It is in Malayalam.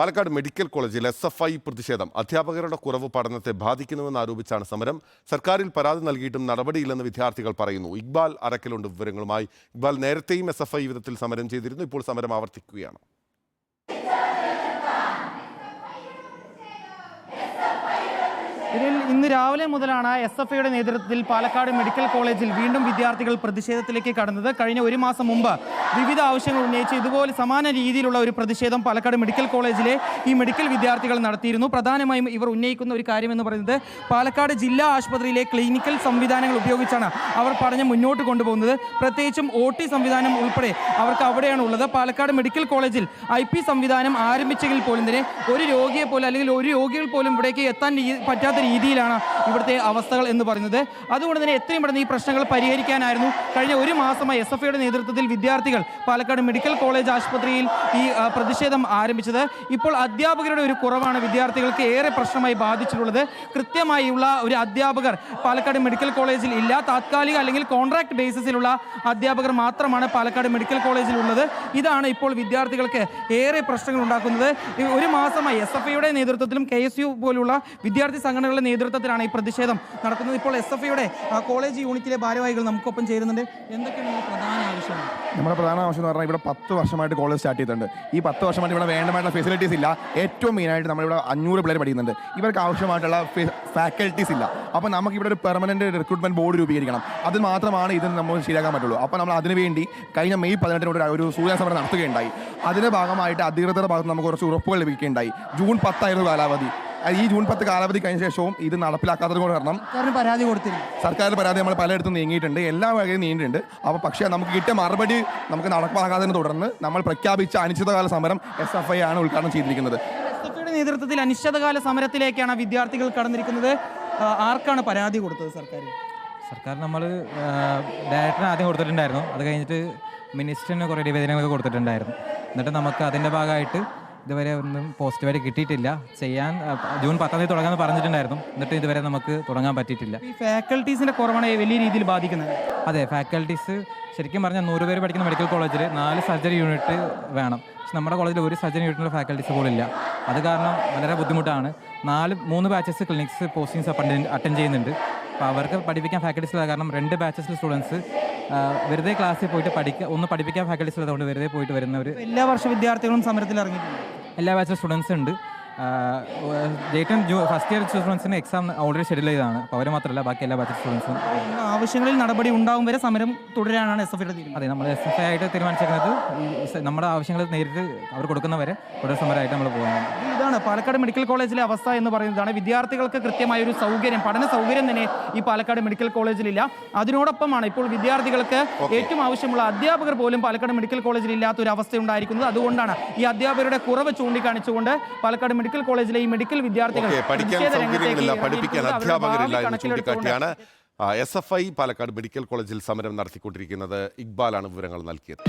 പാലക്കാട് മെഡിക്കൽ കോളേജിൽ എസ് എഫ് ഐ പ്രതിഷേധം. അധ്യാപകരുടെ കുറവ് പഠനത്തെ ബാധിക്കുന്നുവെന്ന് ആരോപിച്ചാണ് സമരം. സർക്കാരിൽ പരാതി നൽകിയിട്ടും നടപടിയില്ലെന്ന് വിദ്യാർത്ഥികൾ പറയുന്നു. ഇക്ബാൽ അറക്കലുണ്ട് വിവരങ്ങളുമായി. ഇക്ബാൽ നേരത്തെയും എസ് എഫ് ഐ വിധത്തിൽ സമരം ചെയ്തിരുന്നു. ഇപ്പോൾ സമരം ആവർത്തിക്കുകയാണ്. ഇതിൽ ഇന്ന് രാവിലെ മുതലാണ് എസ് എഫ് ഐയുടെ നേതൃത്വത്തിൽ പാലക്കാട് മെഡിക്കൽ കോളേജിൽ വീണ്ടും വിദ്യാർത്ഥികൾ പ്രതിഷേധത്തിലേക്ക് കടന്നത്. കഴിഞ്ഞ ഒരു മാസം മുമ്പ് വിവിധ ആവശ്യങ്ങൾ ഉന്നയിച്ച് ഇതുപോലെ സമാന രീതിയിലുള്ള ഒരു പ്രതിഷേധം പാലക്കാട് മെഡിക്കൽ കോളേജിലെ ഈ മെഡിക്കൽ വിദ്യാർത്ഥികൾ നടത്തിയിരുന്നു. പ്രധാനമായും ഇവർ ഉന്നയിക്കുന്ന ഒരു കാര്യമെന്ന് പറയുന്നത് പാലക്കാട് ജില്ലാ ആശുപത്രിയിലെ ക്ലിനിക്കൽ സംവിധാനങ്ങൾ ഉപയോഗിച്ചാണ് അവർ പഠനം മുന്നോട്ട് കൊണ്ടുപോകുന്നത്. പ്രത്യേകിച്ചും ഒ ടി സംവിധാനം ഉൾപ്പെടെ അവർക്ക് അവിടെയാണ് ഉള്ളത്. പാലക്കാട് മെഡിക്കൽ കോളേജിൽ ഐ പി സംവിധാനം ആരംഭിച്ചെങ്കിൽ പോലും തന്നെ ഒരു രോഗിയെ പോലും അല്ലെങ്കിൽ ഒരു രോഗികൾ പോലും ഇവിടേക്ക് എത്താൻ രീ- രീതിയിലാണ് ഇവിടുത്തെ അവസ്ഥകൾ എന്ന് പറയുന്നത്. അതുകൊണ്ട് തന്നെ എത്രയും പെട്ടെന്ന് ഈ പ്രശ്നങ്ങൾ പരിഹരിക്കാനായിരുന്നു. കഴിഞ്ഞ ഒരു മാസമായി എസ് എഫ് ഐയുടെ നേതൃത്വത്തിൽ വിദ്യാർത്ഥികൾ പാലക്കാട് മെഡിക്കൽ കോളേജ് ആശുപത്രിയിൽ ഈ പ്രതിഷേധം ആരംഭിച്ചത്. ഇപ്പോൾ അധ്യാപകരുടെ ഒരു കുറവാണ് വിദ്യാർത്ഥികൾക്ക് ഏറെ പ്രശ്നമായി ബാധിച്ചിട്ടുള്ളത്. കൃത്യമായുള്ള ഒരു അധ്യാപകർ പാലക്കാട് മെഡിക്കൽ കോളേജിൽ ഇല്ല. താത്കാലിക അല്ലെങ്കിൽ കോൺട്രാക്ട് ബേസിസിലുള്ള അധ്യാപകർ മാത്രമാണ് പാലക്കാട് മെഡിക്കൽ കോളേജിൽ ഉള്ളത് ഇതാണ് ഇപ്പോൾ വിദ്യാർത്ഥികൾക്ക് ഏറെ പ്രശ്നങ്ങൾ ഉണ്ടാക്കുന്നത്. ഒരു മാസമായി എസ് എഫ് ഐയുടെ നേതൃത്വത്തിലും കെ എസ് യു പോലുള്ള വിദ്യാർത്ഥി സംഘടനകളുടെ നേതൃത്വത്തിലാണ് ഈ പ്രതിഷേധം നടക്കുന്നത്. ഇപ്പോൾ എസ് എഫ് ഐയുടെ കോളേജ് യൂണിറ്റിലെ ഭാരവാഹികൾ നമുക്കൊപ്പം ചേരുന്നുണ്ട്. എന്തൊക്കെയാണ് പ്രധാന ആവശ്യം നമ്മുടെ പ്രധാന ആവശ്യം എന്ന് പറഞ്ഞാൽ ഇവിടെ പത്ത് വർഷമായിട്ട് കോളേജ് സ്റ്റാർട്ട് ചെയ്തിട്ടുണ്ട്. ഈ പത്ത് വർഷമായിട്ട് ഇവിടെ വേണ്ടമായിട്ടുള്ള ഫെസിലിറ്റീസ് ഇല്ല. ഏറ്റവും മെയിനായിട്ട് നമ്മളിവിടെ അഞ്ഞൂറ് പിള്ളേർ പഠിക്കുന്നുണ്ട്. ഇവർക്ക് ആവശ്യമായിട്ടുള്ള ഫാക്കൽറ്റീസ് ഇല്ല. അപ്പോൾ നമുക്ക് ഇവിടെ ഒരു പെർമനന്റ് റിക്രൂട്ട്മെന്റ് ബോർഡ് രൂപീകരിക്കണം. അത് മാത്രമാണ് ഇത് നമുക്ക് ശരിയാക്കാൻ പറ്റുള്ളൂ. അപ്പോൾ നമ്മൾ അതിനുവേണ്ടി കഴിഞ്ഞ മെയ് പതിനെട്ടിനോട് ഒരു സൂര്യ സമരം നടത്തുകയുണ്ടായി. അതിന്റെ ഭാഗമായിട്ട് അധികൃതരുടെ ഭാഗത്ത് നമുക്ക് കുറച്ച് ഉറപ്പുകൾ ലഭിക്കുകയുണ്ടായി. ജൂൺ പത്തായിരുന്നു കാലാവധി. ഈ ജൂൺ പത്ത് കാലാവധി കഴിഞ്ഞ ശേഷവും ഇത് നടപ്പിലാക്കാത്തത് കൊണ്ട് കാരണം പരാതി കൊടുത്തില്ല സർക്കാരിന് പരാതി നമ്മൾ പലയിടത്തും നീങ്ങിയിട്ടുണ്ട്. എല്ലാ വകയും നീങ്ങിയിട്ടുണ്ട്. അപ്പോൾ പക്ഷേ നമുക്ക് കിട്ടിയ മറുപടി നമുക്ക് നടപ്പാകാത്തതിനെ തുടർന്ന് നമ്മൾ പ്രഖ്യാപിച്ച അനിശ്ചിതകാല സമരം എസ് എഫ് ഐ ആണ് ഉദ്ഘാടനം ചെയ്തിരിക്കുന്നത്. എസ് നേതൃത്വത്തിൽ അനിശ്ചിതകാല സമരത്തിലേക്കാണ് വിദ്യാർത്ഥികൾ കടന്നിരിക്കുന്നത്. ആർക്കാണ് പരാതി കൊടുത്തത് സർക്കാർ സർക്കാർ നമ്മൾ ഡയറക്ടറിന് ആദ്യം കൊടുത്തിട്ടുണ്ടായിരുന്നു. അത് കഴിഞ്ഞിട്ട് മിനിസ്റ്ററിന് കുറേ നിവേദനങ്ങളൊക്കെ കൊടുത്തിട്ടുണ്ടായിരുന്നു. എന്നിട്ട് നമുക്ക് അതിന്റെ ഭാഗമായിട്ട് ഇതുവരെ ഒന്നും പോസ്റ്റ് പോസിറ്റീവായിട്ട് കിട്ടിയിട്ടില്ല. ചെയ്യാൻ ജൂൺ പത്താം തീയതി തുടങ്ങാമെന്ന് പറഞ്ഞിട്ടുണ്ടായിരുന്നു. എന്നിട്ട് ഇതുവരെ നമുക്ക് തുടങ്ങാൻ പറ്റിയിട്ടില്ല. ഈ ഫാക്കൽറ്റീസിന്റെ കുറവാണ് വലിയ രീതിയിൽ ബാധിക്കുന്നത്. അതെ ഫാക്കൽറ്റീസ് ശരിക്കും പറഞ്ഞാൽ നൂറ് പേര് പഠിക്കുന്ന മെഡിക്കൽ കോളേജിൽ നാല് സർജറി യൂണിറ്റ് വേണം. പക്ഷെ നമ്മുടെ കോളേജിൽ ഒരു സർജറി യൂണിറ്റിന്റെ ഫാക്കൽറ്റീസ് പോലും ഇല്ല. അത് കാരണം വളരെ ബുദ്ധിമുട്ടാണ്. നാല് മൂന്ന് ബാച്ചസ് ക്ലിനിക്സ് പോസ്റ്റിങ്സ് അറ്റൻഡ് ചെയ്യുന്നുണ്ട്. അപ്പോൾ അവർക്ക് പഠിപ്പിക്കാൻ ഫാക്കൽറ്റീസ് ഇല്ല. കാരണം രണ്ട് ബാച്ചസിലെ സ്റ്റുഡൻസ് വെറുതെ ക്ലാസ്സിൽ പോയിട്ട് പഠിക്കുക ഒന്ന് പഠിപ്പിക്കാൻ ഫാക്കൽറ്റീസ് ഉള്ളതുകൊണ്ട് വെറുതെ പോയിട്ട് വരുന്നവർ എല്ലാ വർഷ വിദ്യാർത്ഥികളും സമരത്തിൽ ഇറങ്ങിയിട്ടുണ്ട്. എല്ലാ ബാച്ചിലെ സ്റ്റുഡൻസ് ഉണ്ട്. ജേറ്റൻ ജൂ ഫസ്റ്റ് ഇയർ സ്റ്റുഡൻസിന് എക്സാം ഓൾറെഡി ഷെഡ്യൂൾ ചെയ്തതാണ്. അപ്പോൾ അവർ മാത്രമല്ല ബാക്കി എല്ലാ ബാച്ചിലെ സ്റ്റുഡൻസും ആവശ്യങ്ങളിൽ നടപടി ഉണ്ടാവും വരെ സമരം തുടരാനാണ് എസ് എഫ് തീരുമാനം. അതെ നമ്മൾ എസ് എഫ് ഐ ആയിട്ട് തീരുമാനിച്ചിരിക്കുന്നത് നമ്മുടെ ആവശ്യങ്ങൾ നേരിട്ട് അവർ കൊടുക്കുന്നവരെ തുടർ സമരമായിട്ട് നമ്മൾ പോകുന്നത് ഇതാണ് പാലക്കാട് മെഡിക്കൽ കോളേജിലെ അവസ്ഥ എന്ന് പറയുന്നതാണ്. വിദ്യാർത്ഥികൾക്ക് കൃത്യമായ ഒരു സൗകര്യം പഠന സൗകര്യം തന്നെ ഈ പാലക്കാട് മെഡിക്കൽ കോളേജിലില്ല. അതിനോടൊപ്പമാണ് ഇപ്പോൾ വിദ്യാർത്ഥികൾക്ക് ഏറ്റവും ആവശ്യമുള്ള അധ്യാപകർ പോലും പാലക്കാട് മെഡിക്കൽ കോളേജിൽ ഇല്ലാത്ത ഒരു അവസ്ഥ ഉണ്ടായിരിക്കുന്നത് അതുകൊണ്ടാണ് ഈ അധ്യാപകരുടെ കുറവ് ചൂണ്ടിക്കാണിച്ചുകൊണ്ട് പാലക്കാട് മെഡിക്കൽ കോളേജിലെ ഈ മെഡിക്കൽ വിദ്യാർത്ഥികൾ അധ്യാപകരില്ലാണ് പഠിക്കാൻ സൗകര്യങ്ങളില്ല പഠിപ്പിക്കാൻ അധ്യാപകരില്ല എന്ന് ചൂണ്ടിക്കാട്ടിയാണ്. S F I Palakkad medical കോളേജിൽ സമരം നടത്തിക്കൊണ്ടിരിക്കുന്നത് ഇക്ബാലാണ് വിവരങ്ങൾ നൽകിയത്.